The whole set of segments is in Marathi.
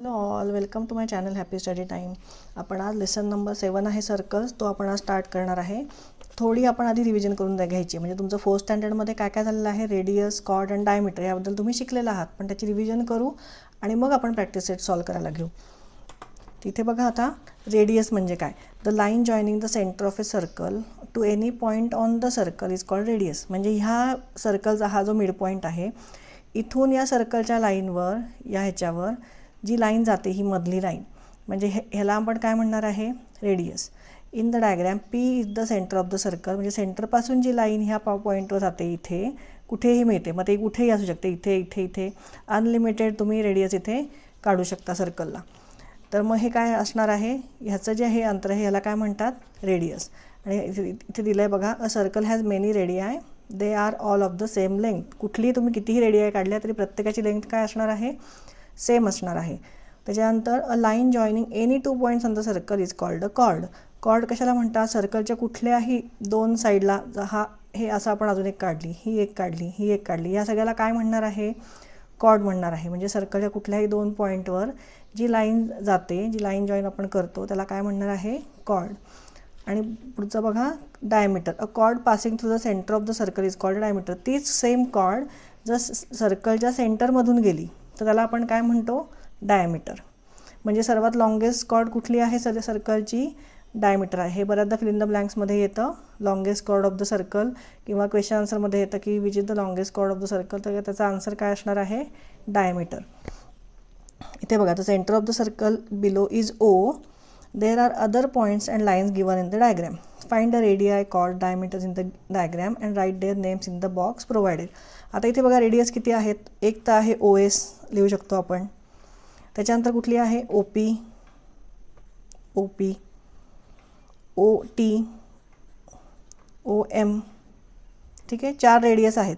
Hello all welcome to my channel happy study time. आपण आज लेसन नंबर सेवन आहे सर्कल्स तो आपण आज स्टार्ट करणार आहे. थोडी आपण आधी रिव्हिजन करून घ्यायची. म्हणजे तुमचं फोर्थ स्टँडर्डमध्ये काय काय झालेलं आहे? रेडियस कॉर्ड अँड डायमीटर याबद्दल तुम्ही शिकलेला आहात. पण त्याची रिव्हिजन करू आणि मग आपण प्रॅक्टिस सेट सॉल्व करायला घेऊ. तिथे बघा आता रेडियस म्हणजे काय? The line joining the centre of a circle to any point on the circle is called radius म्हणजे ह्या सर्कलचा हा जो मिड पॉईंट आहे इथून या सर्कलच्या लाईनवर या ह्याच्यावर जी लाईन जाते ही मधली लाईन. म्हणजे हे ह्याला आपण काय म्हणणार आहे? Radius. In the diagram P is the centre of the circle. म्हणजे सेंटरपासून जी लाईन ह्या पॉ पॉईंटवर जाते इथे कुठेही मिळते. मग ते कुठेही असू शकते. इथे इथे इथे. अनलिमिटेड तुम्ही रेडियस इथे काढू शकता सर्कलला. तर मग हे काय असणार आहे? ह्याचं जे हे अंतर आहे ह्याला काय म्हणतात? रेडियस. आणि इथे दिलं आहे बघा a circle has many radii they are all of the same length कुठलीही तुम्ही कितीही रेडियाय काढल्या तरी प्रत्येकाची लेंथ काय असणार आहे? सेम असणार आहे. त्याच्यानंतर a line joining any two points on the circle is called a chord chord कशाला म्हणतात? सर्कलच्या कुठल्याही दोन साईडला हा हे असं आपण अजून एक काढली ही एक काढली ही एक काढली. या सगळ्याला काय म्हणणार आहे? कॉर्ड म्हणणार आहे. म्हणजे सर्कलच्या कुठल्याही दोन पॉईंटवर जी लाईन जाते जी लाईन जॉईन आपण करतो त्याला काय म्हणणार आहे? कॉर्ड आणि पुढचं बघा diameter a chord passing through the centre of the circle is called diameter तीच सेम कॉर्ड जर सर्कलच्या सेंटरमधून गेली. तर त्याला आपण काय म्हणतो? डायमीटर म्हणजे सर्वात लॉंगेस्ट कॉर्ड कुठली आहे? सर सर्कलची डायमीटर आहे. हे बऱ्याचदा फिल इन द ब्लँक्समध्ये येतं. Longest chord of the circle किंवा क्वेश्चन आन्सरमध्ये येतं की which is the longest chord of the circle तर त्याचा आन्सर काय असणार आहे? डायमीटर इथे बघा the centre of the circle below is O there are other points and lines given in the diagram find the radii chord diameters in the diagram and write their names in the box provided आता इथे बघा रेडियस किती आहेत? एक तर आहे ओ एस लिहू शकतो आपण. त्याच्यानंतर कुठली आहे? O P O P O T O M ठीक आहे? चार रेडियस आहेत.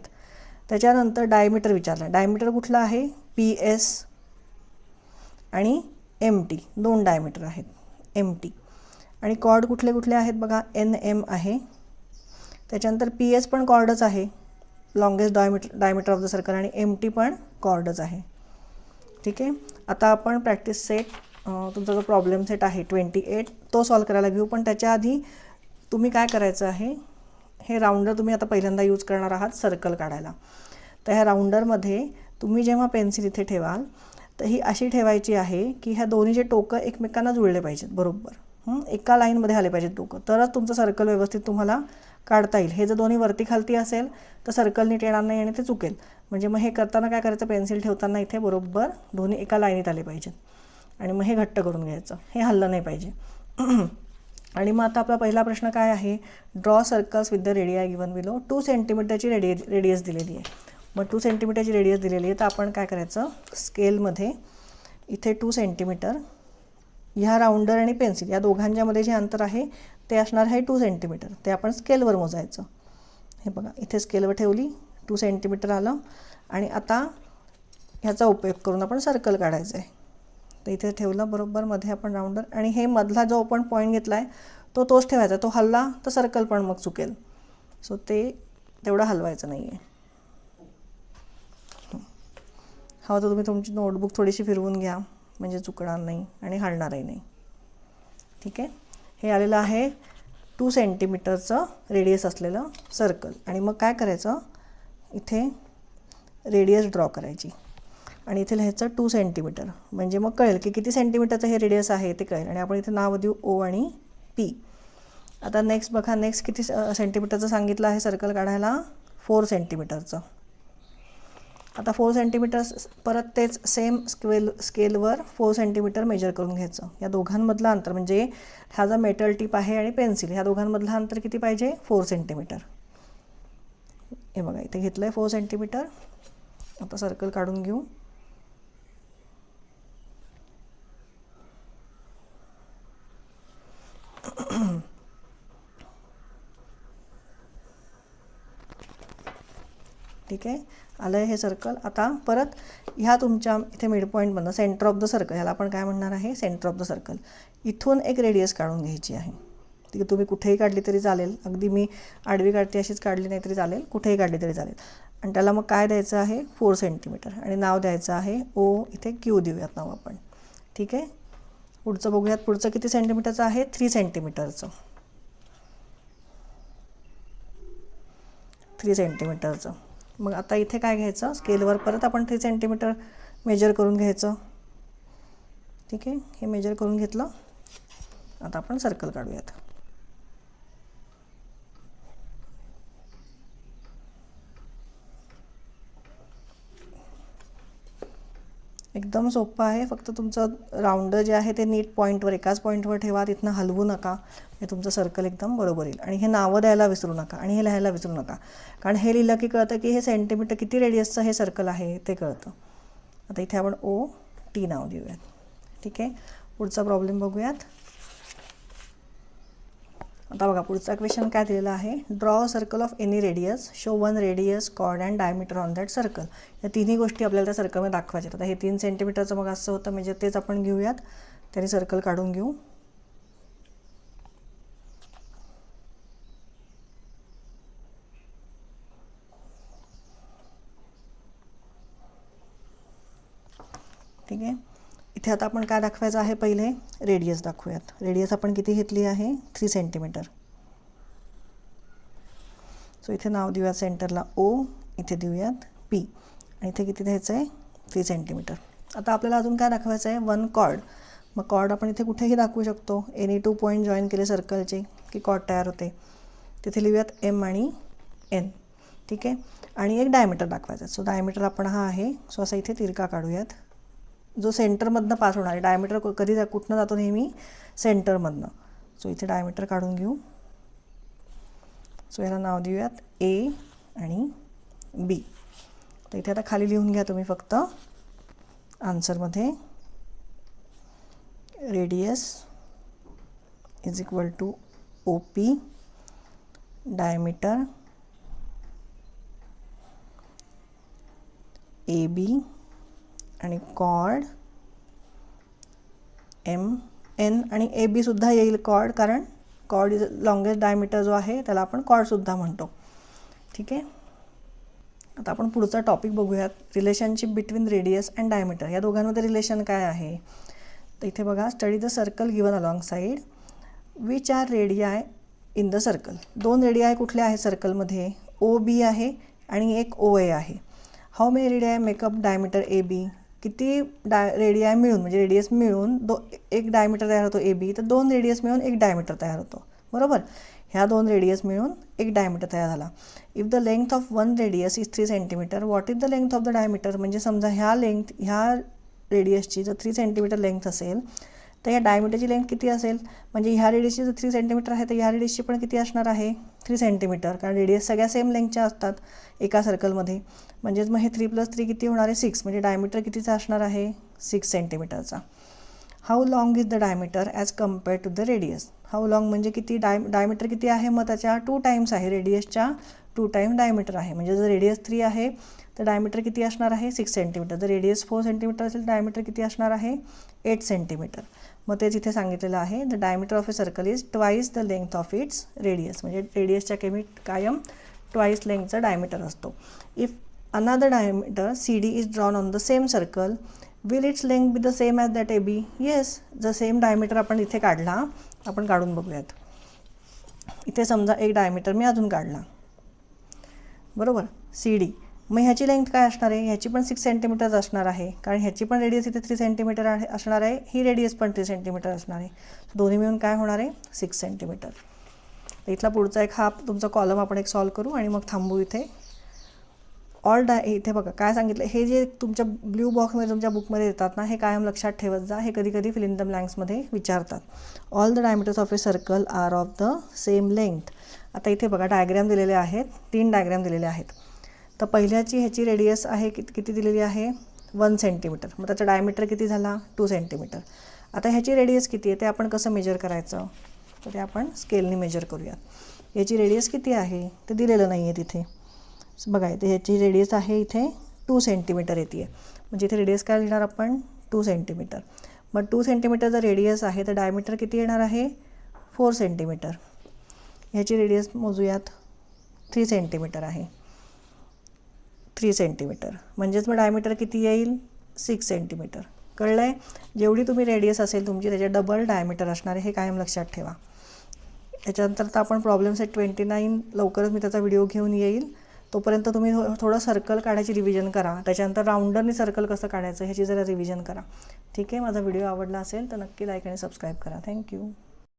त्याच्यानंतर डायमीटर विचारला. डायमीटर कुठलं आहे? पी एस आणि एम टी दोन डायमीटर आहेत. एम टी आणि कॉर्ड कुठले कुठले आहेत? बघा एन एम आहे. त्याच्यानंतर पी एस पण कॉर्डच आहे. Longest diameter diameter of the circle आणि एम टी पण कॉर्डच आहे. ठीक आहे? आता आपण प्रॅक्टिस सेट तुमचा जो प्रॉब्लेम सेट आहे ट्वेंटी एट तो सॉल्व करायला घेऊ. पण त्याच्या आधी तुम्ही काय करायचं आहे? हे राऊंडर तुम्ही आता पहिल्यांदा यूज करणार आहात सर्कल काढायला. तर ह्या राऊंडरमध्ये तुम्ही जेव्हा पेन्सिल इथे ठेवाल तर ही अशी ठेवायची आहे की ह्या दोन्हीचे टोकं एकमेकांना जुळले पाहिजेत बरोबर. एका लाईनमध्ये आले पाहिजेत दोघं तरच तुमचं सर्कल व्यवस्थित तुम्हाला काढता येईल. हे जर दोन्ही वरती खालती असेल तर सर्कल नीट येणार नाही आणि ते चुकेल. म्हणजे मग हे करताना काय करायचं? पेन्सिल ठेवताना इथे बरोबर दोन्ही एका लाईनीत आले पाहिजेत. आणि मग हे घट्ट करून घ्यायचं. हे हल्लं नाही पाहिजे. आणि मग आता आपला पहिला प्रश्न काय आहे? Draw circles with the radii given below two सेंटीमीटरची रेडिय रेडियस दिलेली आहे. मग टू सेंटीमीटरची रेडियस दिलेली आहे. तर आपण काय करायचं? स्केलमध्ये इथे टू सेंटीमीटर ह्या राऊंडर आणि पेन्सिल या दोघांच्यामध्ये जे अंतर आहे ते असणार आहे टू सेंटीमीटर ते आपण स्केलवर मोजायचं. हे बघा इथे स्केलवर ठेवली टू सेंटीमीटर आलं आणि आता ह्याचा उपयोग करून आपण सर्कल काढायचं आहे तर इथे ठेवलं बरोबर मध्ये आपण राऊंडर आणि हे मधला जो आपण पॉईंट घेतला आहे तो तोच ठेवायचा. तो हलला तर सर्कल पण मग चुकेल. सो ते तेवढं हलवायचं नाही आहे हवं तर तुम्ही तुमची नोटबुक थोडीशी फिरवून घ्या. म्हणजे चुकणार नाही आणि हलणारही नाही. ठीक आहे? हे आलेलं आहे टू सेंटीमीटरचं रेडियस असलेलं सर्कल आणि मग काय करायचं? इथे रेडियस ड्रॉ करायची. आणि इथे लिहायचं टू सेंटीमीटर म्हणजे मग कळेल की किती सेंटीमीटरचं हे रेडियस आहे ते कळेल. आणि आपण इथे नाव देऊ ओ आणि पी आता नेक्स्ट बघा नेक्स्ट किती सेंटीमीटरचं सांगितलं आहे सर्कल काढायला? फोर सेंटीमीटरचं आता फोर सेंटीमीटर परत तेच सेम स्केल स्केलवर फोर सेंटीमीटर मेजर करून घ्यायचं. या दोघांमधलं अंतर म्हणजे हा जो मेटल टिप आहे आणि पेन्सिल ह्या दोघांमधलं अंतर किती पाहिजे? फोर सेंटीमीटर हे बघा इथे घेतलं आहे फोर सेंटीमीटर आता सर्कल काढून घेऊ. ठीक आहे? आलं आहे हे सर्कल आता परत ह्या तुमच्या इथे मिड पॉईंटमधनं सेंटर ऑफ द सर्कल ह्याला आपण काय म्हणणार आहे? सेंटर ऑफ द सर्कल इथून एक रेडियस काढून घ्यायची आहे. ती तुम्ही कुठेही काढली तरी चालेल. अगदी मी आडवी काढते अशीच काढली नाही तरी चालेल. कुठेही काढली तरी चालेल. आणि त्याला मग काय द्यायचं आहे? फोर सेंटीमीटर आणि नाव द्यायचं आहे ओ इथे क्यू देऊयात नाव आपण. ठीक आहे? पुढचं बघूयात. पुढचं किती सेंटीमीटरचं आहे? थ्री सेंटीमीटरचं थ्री सेंटीमीटरचं मग आता इथे काय घ्यायचं? स्केलवर परत आपण थ्री सेंटीमीटर मेजर करून घ्यायचं. ठीक आहे? हे मेजर करून घेतलं. आता आपण सर्कल काढूयात. एकदम सोपं आहे. फक्त तुमचं राऊंड जे आहे ते नीट पॉईंटवर एकाच पॉईंटवर ठेवा. तिथनं हलवू नका. हे तुमचं सर्कल एकदम बरोबर येईल. आणि हे नावं द्यायला विसरू नका आणि हे लिहायला विसरू नका. कारण हे लिहिलं की कळतं की हे सेंटीमीटर किती रेडियसचं हे सर्कल आहे ते कळतं. आता इथे आपण ओ टी नाव देऊयात. ठीक आहे? पुढचा प्रॉब्लेम बघूयात. आता बघा पुढचा क्वेश्चन काय दिलेला आहे? Draw circle of any radius show one radius chord and diameter on that circle या तिन्ही गोष्टी आपल्याला त्या सर्कलमध्ये दाखवायच्या आता हे तीन सेंटीमीटरचं मग असं होतं म्हणजे तेच आपण घेऊयात. त्याने सर्कल काढून घेऊ. ठीक आहे? इथे आता आपण काय दाखवायचं आहे पहिले? रेडियस दाखवूयात. रेडियस आपण किती घेतली आहे? थ्री सेंटीमीटर सो इथे नाव देऊयात सेंटरला ओ इथे देऊयात पी आणि इथे किती द्यायचं आहे? थ्री सेंटीमीटर आता आपल्याला अजून काय दाखवायचं आहे? वन कॉर्ड मग कॉर्ड आपण इथे कुठेही दाखवू शकतो. एनी टू पॉईंट जॉईन केले सर्कलचे की कॉर्ड तयार होते. तिथे लिहूयात एम आणि एन ठीक आहे? आणि एक डायमीटर दाखवायचा सो डायमीटर आपण हा आहे. सो असा इथे तिरका काढूयात. जो सेंटरमधनं पास होणार आहे. डायमीटर कधी जा कुठनं जातो नेहमी? सेंटरमधनं. सो इथे डायमीटर काढून घेऊ. सो याला नाव देऊयात ए आणि बी तर इथे आता खाली लिहून घ्या तुम्ही फक्त. आन्सरमध्ये radius is equal to O P diameter A B आणि कॉड एम एन आणि ए बीसुद्धा येईल कॉड कारण कॉड इज लॉंगेस्ट डायमीटर जो आहे त्याला आपण कॉडसुद्धा म्हणतो. ठीक आहे? आता आपण पुढचा टॉपिक बघूयात. Relationship between radius and diameter या दोघांमध्ये रिलेशन काय आहे? तर इथे बघा study the circle given alongside which are radii in the circle दोन रेडियाय कुठले आहे सर्कलमध्ये ओ बी आहे आणि एक ओ ए आहे. How may radii make up diameter A B किती डाय रेडियाय मिळून म्हणजे रेडियस मिळून दो एक डायमीटर तयार होतो ए बी तर दोन रेडियस मिळून एक डायमीटर तयार होतो. बरोबर? ह्या दोन रेडियस मिळून एक डायमीटर तयार झाला. If the length of one radius is three centimetre what is the length of the diameter म्हणजे समजा ह्या लेंथ ह्या रेडियसची जर थ्री सेंटीमीटर लेंथ असेल तर या डायमीटरची लेंथ किती असेल? म्हणजे ह्या रेडियसची जर थ्री सेंटीमीटर आहे तर ह्या रेडियसची पण किती असणार आहे? थ्री सेंटीमीटर कारण रेडियस सगळ्या सेम लेंथच्या असतात एका सर्कलमध्ये म्हणजेच मग हे थ्री प्लस थ्री किती होणार आहे? सिक्स म्हणजे डायमीटर कितीचा असणार आहे? Six सेंटीमीटरचा how long is the diameter as compare to the radius how long म्हणजे किती डाय डायमीटर किती आहे? मग त्याच्या टू टाईम्स आहे. रेडियसच्या टू टाईम डायमीटर आहे. म्हणजे जर रेडियस थ्री आहे तर डायमीटर किती असणार आहे? सिक्स सेंटीमीटर जर रेडियस फोर सेंटीमीटर असेल तर डायमीटर किती असणार आहे? एट सेंटीमीटर मग तेच इथे सांगितलेलं आहे the diameter of a circle is twice the length of its radius म्हणजे रेडियसच्या केमी कायम ट्वाईस लेंथचा डायमीटर असतो. If another diameter C D is drawn on the same circle will its length be the same as that A B yes the same diameter आपण इथे काढला आपण काढून बघूयात. इथे समजा एक डायमीटर मी अजून काढला. बरोबर? सी डी मग ह्याची लेंथ काय असणार आहे? ह्याची पण सिक्स सेंटीमीटर असणार आहे. कारण ह्याची पण रेडियस इथे थ्री सेंटीमीटर आहे असणार आहे. ही रेडियस पण थ्री सेंटीमीटर असणार आहे. दोन्ही मिळून काय होणार आहे? सिक्स सेंटीमीटर इथला पुढचा एक हा तुमचा कॉलम आपण एक सॉल्व करू आणि मग थांबू इथे. ऑल डाय इथे बघा काय सांगितलं? हे जे तुमच्या ब्ल्यू बॉक्समध्ये तुमच्या बुकमध्ये येतात ना हे कायम लक्षात ठेवत जा. हे कधी कधी फिलिंग इन द ब्लँक्समध्ये विचारतात. All the diameters of a circle are of the same length आता इथे बघा डायग्रॅम दिलेले आहेत. तीन डायग्रॅम दिलेले आहेत. तर पहिल्याची ह्याची रेडियस आहे किती किती दिलेली आहे? वन सेंटीमीटर मग त्याचा डायमीटर किती झाला? टू सेंटीमीटर आता ह्याची रेडियस किती आहे? ते आपण कसं मेजर करायचं? तर ते आपण स्केलने मेजर करूयात. याची रेडियस किती आहे? ते दिलेलं नाही आहे तिथे. बघा इथे ह्याची रेडियस आहे इथे टू सेंटीमीटर येते आहे म्हणजे इथे रेडियस काय लिहिणार आपण? टू सेंटीमीटर मग टू सेंटीमीटर जर रेडियस आहे तर डायमीटर किती येणार आहे? फोर सेंटीमीटर ह्याची रेडियस मोजूयात. थ्री सेंटीमीटर आहे. Three centimetre. म्हणजेच मग डायमीटर किती येईल? सिक्स सेंटीमीटर कळलं आहे जेवढी तुम्ही रेडियस असेल तुमची त्याच्या डबल डायमीटर असणार आहे हे कायम लक्षात ठेवा. त्याच्यानंतर तर आपण प्रॉब्लेम सेट ट्वेंटी नाईन लवकरच मी त्याचा व्हिडिओ घेऊन येईल. तोपर्यंत तुम्ही थो- थोडं सर्कल काढायची रिव्हिजन करा. त्याच्यानंतर राऊंडरनी सर्कल कसं काढायचं ह्याची जरा रिव्हिजन करा. ठीक आहे? माझा व्हिडिओ आवडला असेल तर नक्की लाईक आणि सबस्क्राईब करा. थँक्यू